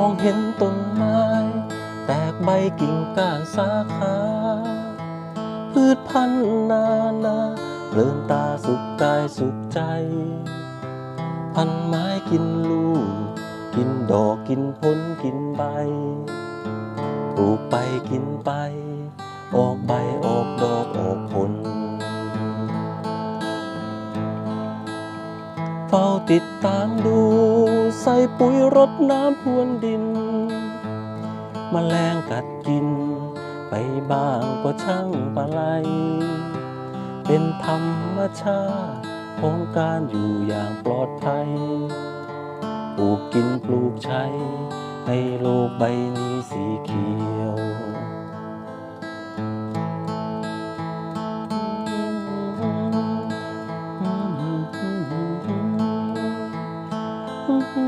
องเห็นต้นไม้ แตกใบกิ่งก้านสาขา พืชพันธุ์นานาเพลินตาสุขกายสุขใจ พันไม้กินลูก กินดอกกินผลกินใบ ปลูกไปกินไป ออกใบออก เฝ้าติดตามดู ใส่ปุ๋ยรดน้ำพรวนดินมแมลงกัดกิน ไปบ้างก็ช่างปะไลเป็นธรรมชาติของการอยู่อย่างปลอดภัยปลูกกินปลูกใช้ ให้โลกใบนี้สีเขียว เฝ้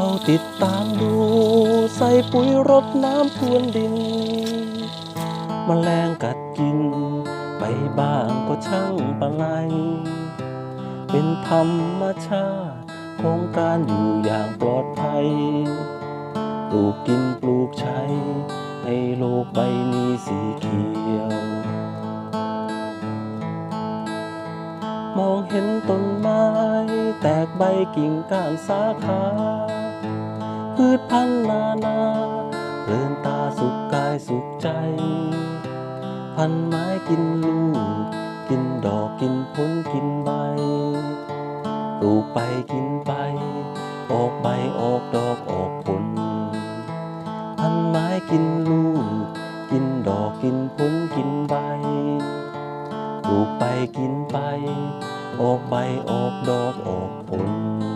าติดตามดู ใส่ปุ๋ยรดน้ำพรวนดินมแมลงกัดกิน ไปบ้างก็ช่างปะไล เป็นธรรมชาติของการอยู่อย่างปลอดภัย ปลูกกินปลูกใช้ให้โลกใบนี้สีเขียว มองเห็นต้นไม้ แตกใบกิ่งก้านสาขา พืชพันธุ์นานาเพลินตาสุขกายสุขใจ พันไม้กินลูก กินดอกกินผลกินใบปลูกไปกินไป ออกใบออกดอกออกผลพันไม้กินลูก กินดอกกินผลกินใบปลูกไปกินไป ออกใบออกดอกออกผล